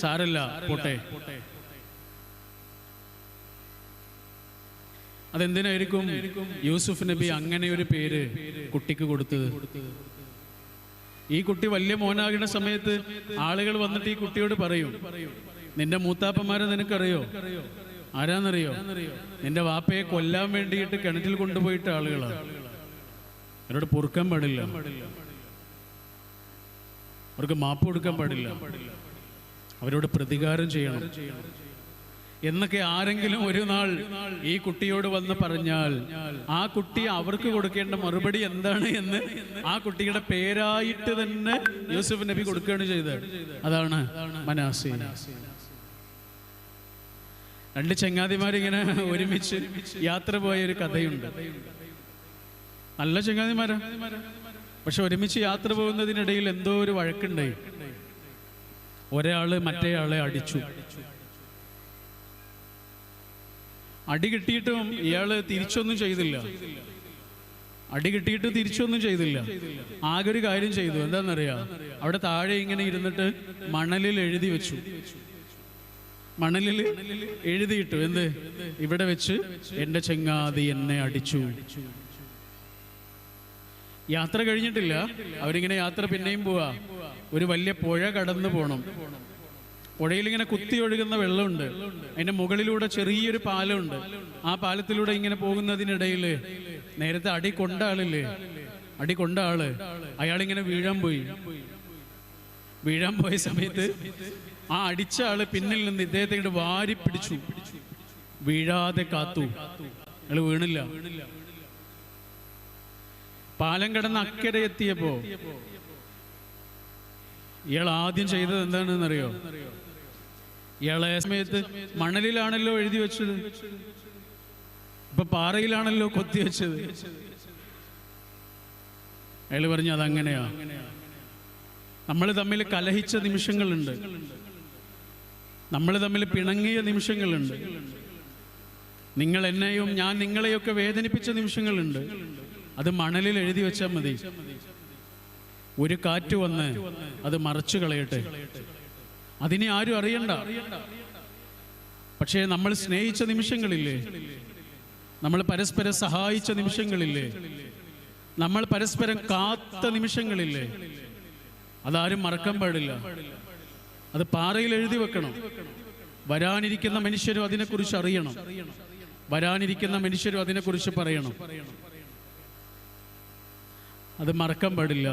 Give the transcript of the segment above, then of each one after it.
സാരല്ല പോട്ടെ. അതെന്തിനായിരിക്കും യൂസുഫ് നബി അങ്ങനെ ഒരു പേര് കുട്ടിക്ക് കൊടുത്തത്? ഈ കുട്ടി വലിയ മോനാകുന്ന സമയത്ത് ആളുകൾ വന്നിട്ട് ഈ കുട്ടിയോട് പറയും നിന്റെ മൂത്താപ്പന്മാരെ നിനക്കറിയോ? ആരാന്നറിയോ? നിന്റെ വാപ്പയെ കൊല്ലാൻ വേണ്ടിയിട്ട് കിണറ്റിൽ കൊണ്ടുപോയിട്ട് ആളുകളാണ് അവരോട് പൊറുക്കാൻ പാടില്ല. അവർക്ക് മാപ്പ് കൊടുക്കാൻ പാടില്ല. അവരോട് പ്രതികാരം ചെയ്യണം. എന്നൊക്കെ ആരെങ്കിലും ഒരു നാൾ ഈ കുട്ടിയോട് വന്ന് പറഞ്ഞാൽ ആ കുട്ടി അവർക്ക് കൊടുക്കേണ്ട മറുപടി എന്താണ് എന്ന് ആ കുട്ടിയുടെ പേരായിട്ട് തന്നെ യൂസുഫ് നബി കൊടുക്കുകയാണ് ചെയ്തത്. അതാണ് മനാസി രണ്ട് ചങ്ങാതിമാരിങ്ങനെ ഒരുമിച്ച് യാത്ര പോയ ഒരു കഥയുണ്ട്. നല്ല ചങ്ങാതിമാരാ. പക്ഷെ ഒരുമിച്ച് യാത്ര പോകുന്നതിനിടയിൽ എന്തോ ഒരു വഴക്കുണ്ടായി. ഒരാൾ മറ്റേയാളെ അടിച്ചു. അടി കിട്ടിയിട്ടും ഇയാൾ തിരിച്ചൊന്നും ചെയ്തില്ല. അടി കിട്ടിയിട്ട് തിരിച്ചൊന്നും ചെയ്തില്ല. ആകെ ഒരു കാര്യം ചെയ്തു. എന്താണെന്നറിയാ അവിടെ താഴെ ഇങ്ങനെ ഇരുന്നിട്ട് മണലിൽ എഴുതി വെച്ചു. മണലിൽ എഴുതിയിട്ടു. എന്ത്? ഇവിടെ വെച്ച് എന്റെ ചെങ്ങാതി എന്നെ അടിച്ചു. യാത്ര കഴിഞ്ഞിട്ടില്ല. അവരിങ്ങനെ യാത്ര പിന്നെയും പോവാ. ഒരു വലിയ പുഴ കടന്നു പോകണം പുഴയിൽ ഇങ്ങനെ കുത്തി ഒഴുകുന്ന വെള്ളമുണ്ട്. അതിന്റെ മുകളിലൂടെ ചെറിയൊരു പാലമുണ്ട്. ആ പാലത്തിലൂടെ ഇങ്ങനെ പോകുന്നതിനിടയിൽ നേരത്തെ അടി കൊണ്ട ആളില്ലേ? അടി കൊണ്ട ആൾ. അയാളിങ്ങനെ വീഴാൻ പോയി. വീഴാൻ പോയ സമയത്ത് ആ അടിച്ച ആൾ പിന്നിൽ നിന്ന് ഇദ്ദേഹത്തെ വാരി പിടിച്ചു വീഴാതെ കാത്തു. അയാൾ വീണില്ല. പാലം കിടന്ന് അക്കരെ എത്തിയപ്പോ ഇയാൾ ആദ്യം ചെയ്തത് എന്താണെന്നറിയോ? ഇയാളെ സമയത്ത് മണലിലാണല്ലോ എഴുതി വെച്ചത്. ഇപ്പൊ പാറയിലാണല്ലോ കൊത്തി വെച്ചത്. അയാൾ പറഞ്ഞു അതങ്ങനെയാ. നമ്മൾ തമ്മിൽ കലഹിച്ച നിമിഷങ്ങളുണ്ട്. നമ്മൾ തമ്മിൽ പിണങ്ങിയ നിമിഷങ്ങളുണ്ട്. നിങ്ങൾ എന്നെയും ഞാൻ നിങ്ങളെയൊക്കെ വേദനിപ്പിച്ച നിമിഷങ്ങളുണ്ട്. അത് മണലിൽ എഴുതി വെച്ചാൽ മതി. ഒരു കാറ്റ് വന്ന് അത് മറച്ചു കളയട്ടെ. അതിനെ ആരും അറിയണ്ട. പക്ഷേ നമ്മൾ സ്നേഹിച്ച നിമിഷങ്ങളില്ലേ? നമ്മൾ പരസ്പരം സഹായിച്ച നിമിഷങ്ങളില്ലേ? നമ്മൾ പരസ്പരം കാത്ത നിമിഷങ്ങളില്ലേ? അതാരും മറക്കാൻ പാടില്ല. അത് പാറയിൽ എഴുതി വെക്കണം. വരാനിരിക്കുന്ന മനുഷ്യരും അതിനെക്കുറിച്ച് അറിയണം. വരാനിരിക്കുന്ന മനുഷ്യരും അതിനെക്കുറിച്ച് പറയണം. അത് മറക്കാൻ പാടില്ല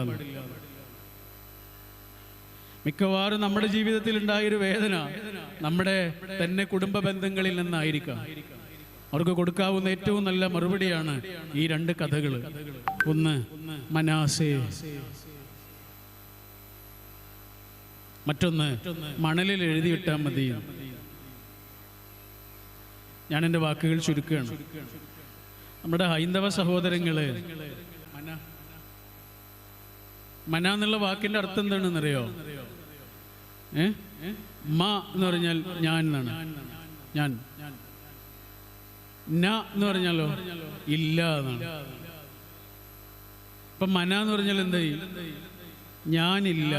മിക്കവാറും നമ്മുടെ ജീവിതത്തിൽ ഉണ്ടായൊരു വേദന നമ്മുടെ തന്നെ കുടുംബ ബന്ധങ്ങളിൽ നിന്നായിരിക്കാം. അവർക്ക് കൊടുക്കാവുന്ന ഏറ്റവും നല്ല മറുപടിയാണ് ഈ രണ്ട് കഥകൾ ഒന്ന് മനാസേ. മറ്റൊന്ന് മണലിൽ എഴുതിയിട്ടാൽ മതി. ഞാൻ എന്റെ വാക്കുകൾ ചുരുക്കുകയാണ്. നമ്മുടെ ഹൈന്ദവ സഹോദരങ്ങൾ മന എന്നുള്ള വാക്കിന്റെ അർത്ഥം എന്താണെന്നറിയോ? ഏ? മ എന്ന് പറഞ്ഞാൽ ഞാൻ എന്നാണ്? ഞാൻ. ന എന്ന് പറഞ്ഞാലോ? ഇല്ല എന്നാണ്. ഇപ്പൊ മന എന്ന് പറഞ്ഞാൽ എന്തായി? ഞാനില്ല.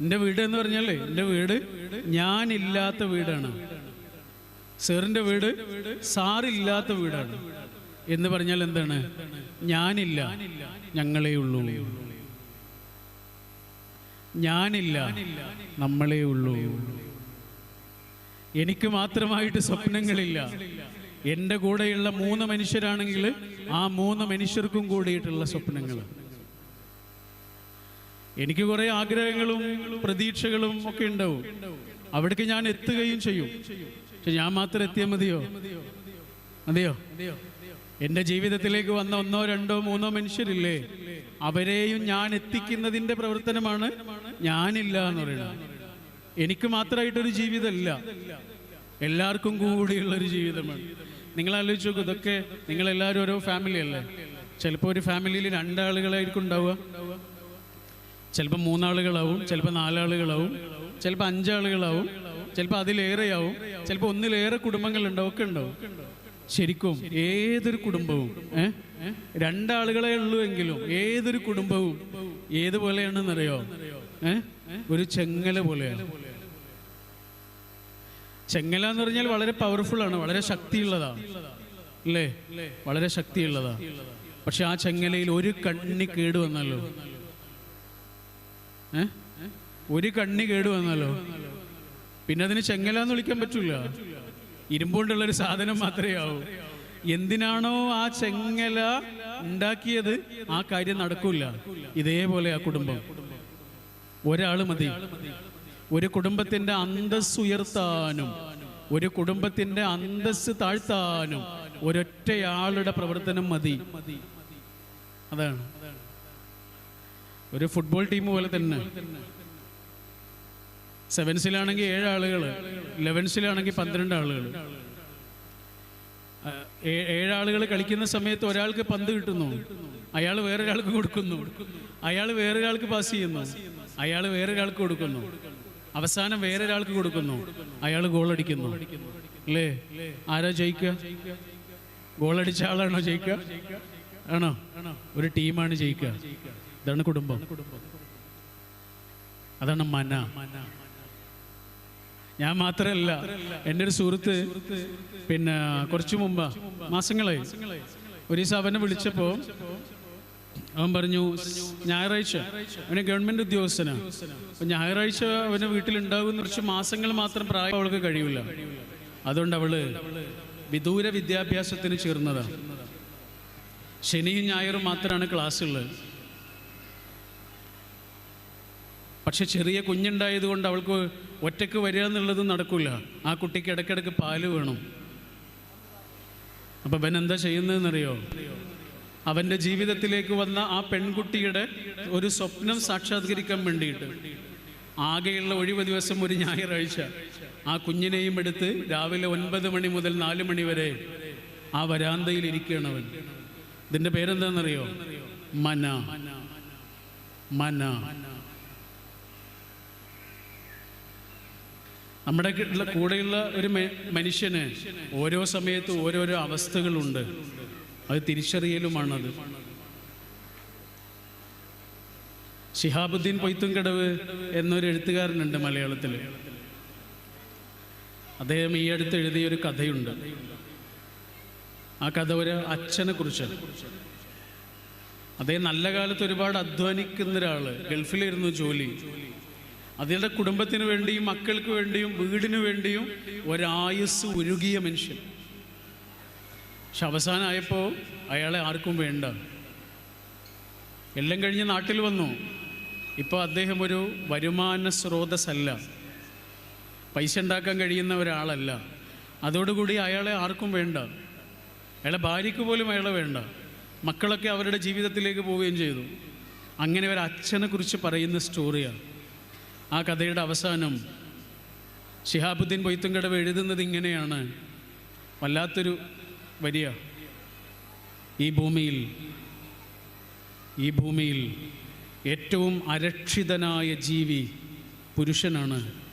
എന്റെ വീട് എന്ന് പറഞ്ഞാലേ എന്റെ വീട് ഞാനില്ലാത്ത വീടാണ്. സാറിന്റെ വീട് സാറില്ലാത്ത വീടാണ്. എന്ന് പറഞ്ഞാൽ എന്താണ്? ഞാനില്ല. ഞങ്ങളേ ഉള്ളൂ ഞാനില്ല. നമ്മളേ ഉള്ളൂ എനിക്ക് മാത്രമായിട്ട് സ്വപ്നങ്ങളില്ല. എന്റെ കൂടെയുള്ള മൂന്ന് മനുഷ്യരാണെങ്കിൽ ആ മൂന്ന് മനുഷ്യർക്കും കൂടിയിട്ടുള്ള സ്വപ്നങ്ങൾ. എനിക്ക് കുറേ ആഗ്രഹങ്ങളും പ്രതീക്ഷകളും ഒക്കെ ഉണ്ടാവും. അവിടേക്ക് ഞാൻ എത്തുകയും ചെയ്യും. പക്ഷെ ഞാൻ മാത്രം എത്തിയാൽ മതിയോ? മതിയോ? എന്റെ ജീവിതത്തിലേക്ക് വന്ന ഒന്നോ രണ്ടോ മൂന്നോ മനുഷ്യരില്ലേ? അവരെയും ഞാൻ എത്തിക്കുന്നതിന്റെ പ്രവർത്തനമാണ് ഞാനില്ല എന്ന് പറയുന്നത്. എനിക്ക് മാത്രമായിട്ടൊരു ജീവിതമല്ല. എല്ലാവർക്കും കൂടിയുള്ള ഒരു ജീവിതമാണ്. നിങ്ങൾ ആലോചിച്ചു നോക്കൂ ഇതൊക്കെ നിങ്ങളെല്ലാവരും ഓരോ ഫാമിലി അല്ലേ? ചിലപ്പോൾ ഒരു ഫാമിലിയിൽ രണ്ടാളുകളായിരിക്കും ഉണ്ടാവുക. ചിലപ്പോൾ മൂന്നാളുകളാവും ചിലപ്പോൾ നാലാളുകളാവും ചിലപ്പോൾ അഞ്ചാളുകളാവും ചിലപ്പോൾ അതിലേറെയാവും ചിലപ്പോൾ ഒന്നിലേറെ കുടുംബങ്ങളുണ്ടാവും ഒക്കെ ഉണ്ടാവും. ശരിക്കും ഏതൊരു കുടുംബവും രണ്ടാളുകളെ ഉള്ളൂ എങ്കിലും ഏതൊരു കുടുംബവും ഏതുപോലെയാണെന്നറിയോ ഒരു ചെങ്ങല പോലെയാണ്. ചെങ്ങല എന്ന് പറഞ്ഞാൽ വളരെ പവർഫുൾ ആണ് വളരെ ശക്തിയുള്ളതാണ്. അല്ലേ? വളരെ ശക്തിയുള്ളതാ പക്ഷെ ആ ചെങ്ങലയിൽ ഒരു കണ്ണി കേട് വന്നല്ലോ. ഒരു കണ്ണി കേട് വന്നല്ലോ. പിന്നെ അതിന് ചെങ്ങല എന്ന് വിളിക്കാൻ പറ്റൂല. ഇരുമ്പുകൊണ്ടുള്ള ഒരു സാധനം മാത്രമേ ആവൂ. എന്തിനാണോ ആ ചെങ്ങല ഉണ്ടാക്കിയത്? ആ കാര്യം നടക്കൂല. ഇതേപോലെ ആ കുടുംബം. ഒരാൾ മതി. ഒരു കുടുംബത്തിന്റെ അന്തസ് ഉയർത്താനും ഒരു കുടുംബത്തിന്റെ അന്തസ് താഴ്ത്താനും ഒരൊറ്റയാളുടെ പ്രവർത്തനം മതി. അതാണ്. ഒരു ഫുട്ബോൾ ടീം പോലെ തന്നെ. സെവൻസിലാണെങ്കിൽ ഏഴ് ആളുകൾ ലെവൻസിലാണെങ്കിൽ പന്ത്രണ്ട് ആളുകൾ ഏഴാളുകൾ കളിക്കുന്ന സമയത്ത് ഒരാൾക്ക് പന്ത് കിട്ടുന്നു അയാൾ വേറൊരാൾക്ക് കൊടുക്കുന്നു അയാൾ വേറൊരാൾക്ക് പാസ് ചെയ്യുന്നു അയാൾ വേറൊരാൾക്ക് കൊടുക്കുന്നു. അവസാനം വേറൊരാൾക്ക് കൊടുക്കുന്നു അയാൾ ഗോളടിക്കുന്നു അല്ലേ ആരാ ജയിക്കുക? ഗോളടിച്ച ആളാണോ ജയിക്കുക? ആണോ? ഒരു ടീമാണ് ജയിക്കുക. ഇതാണ് കുടുംബം. അതാണ് മന. ഞാൻ മാത്രമല്ല എന്റെ ഒരു സുഹൃത്ത് പിന്നെ കുറച്ചു മുമ്പ് മാസങ്ങളായി. ഒരു ദിവസം അവനെ വിളിച്ചപ്പോൾ അവൻ പറഞ്ഞു ഞായറാഴ്ച അവന് ഗവൺമെന്റ് ഉദ്യോഗസ്ഥനാണ് ഞായറാഴ്ച അവന് വീട്ടിലുണ്ടാകുന്ന കുറച്ച് മാസങ്ങൾ മാത്രം പ്രായം അവൾക്ക് കഴിയില്ല അതുകൊണ്ട് അവൾ വിദൂര വിദ്യാഭ്യാസത്തിന് ചേർന്നതാണ് ശനിയും ഞായറും മാത്രമാണ് ക്ലാസ് പക്ഷെ ചെറിയ കുഞ്ഞുണ്ടായത് കൊണ്ട് അവൾക്ക് ഒറ്റയ്ക്ക് വരിക എന്നുള്ളത് നടക്കില്ല ആ കുട്ടിക്ക് ഇടയ്ക്കിടയ്ക്ക് പാൽ വേണം. അപ്പം അവൻ എന്താ ചെയ്യുന്നതെന്നറിയോ? അവന്റെ ജീവിതത്തിലേക്ക് വന്ന ആ പെൺകുട്ടിയുടെ ഒരു സ്വപ്നം സാക്ഷാത്കരിക്കാൻ വേണ്ടിയിട്ട്. ആകെയുള്ള ഒഴിവ് ദിവസം ഒരു ഞായറാഴ്ച. ആ കുഞ്ഞിനെയും എടുത്ത് രാവിലെ ഒൻപത് മണി മുതൽ നാല് മണി വരെ ആ വരാന്തയിൽ ഇരിക്കുകയാണ് അവൻ. ഇതിന്റെ പേരെന്താണെന്നറിയോ? മന. മന. നമ്മുടെ കൂടെയുള്ള ഒരു മനുഷ്യന് ഓരോ സമയത്തും ഓരോരോ അവസ്ഥകളുണ്ട്. അത് തിരിച്ചറിയലുമാണത്. ഷിഹാബുദ്ദീൻ പൊയ്ത്തുംകടവ് എന്നൊരു എഴുത്തുകാരനുണ്ട് മലയാളത്തിൽ അദ്ദേഹം ഈ അടുത്ത് എഴുതിയ ഒരു കഥയുണ്ട്. ആ കഥ ഒരു അച്ഛനെ കുറിച്ചാണ്. അദ്ദേഹം നല്ല കാലത്ത് ഒരുപാട് അധ്വാനിക്കുന്ന ഒരാൾ. ഗൾഫിലിരുന്നു ജോലി. അതിന്റെ കുടുംബത്തിന് വേണ്ടിയും മക്കൾക്ക് വേണ്ടിയും വീടിനു വേണ്ടിയും ഒരായുസ് ഉരുകിയ മനുഷ്യൻ. പക്ഷെ അവസാനമായപ്പോൾ അയാളെ ആർക്കും വേണ്ട. എല്ലാം കഴിഞ്ഞ് നാട്ടിൽ വന്നു. ഇപ്പോൾ അദ്ദേഹം ഒരു വരുമാന സ്രോതസ്സല്ല. പൈസ ഉണ്ടാക്കാൻ കഴിയുന്ന ഒരാളല്ല. അതോടുകൂടി അയാളെ ആർക്കും വേണ്ട. അയാളെ ഭാര്യയ്ക്ക് പോലും അയാളെ വേണ്ട. മക്കളൊക്കെ അവരുടെ ജീവിതത്തിലേക്ക് പോവുകയും ചെയ്തു. അങ്ങനെ ഒരു അച്ഛനെ കുറിച്ച് പറയുന്ന സ്റ്റോറിയാണ് ആ കഥയുടെ അവസാനം ഷിഹാബുദ്ദീൻ പൊയ്ത്തുംകടവ് എഴുതുന്നത് ഇങ്ങനെയാണ്. വല്ലാത്തൊരു വരിയ. ഈ ഭൂമിയിൽ ഈ ഭൂമിയിൽ ഏറ്റവും അരക്ഷിതനായ ജീവി പുരുഷനാണ്.